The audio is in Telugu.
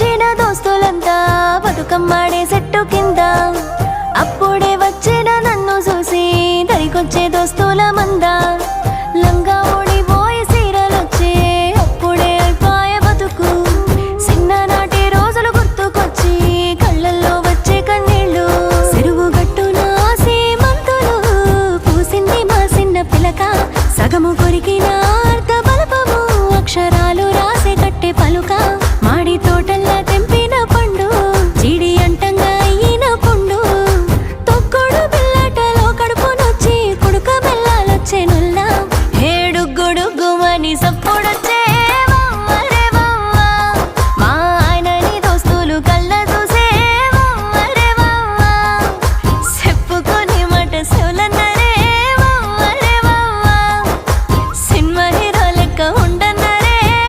వచ్చిన దోస్తులంతా బతుకమ్మాడే చెట్టు కింద. అప్పుడే వచ్చిన నన్ను చూసి దరికొచ్చే దోస్తుల మందా ఏడుగుడుగుమని సప్పుడొచ్చు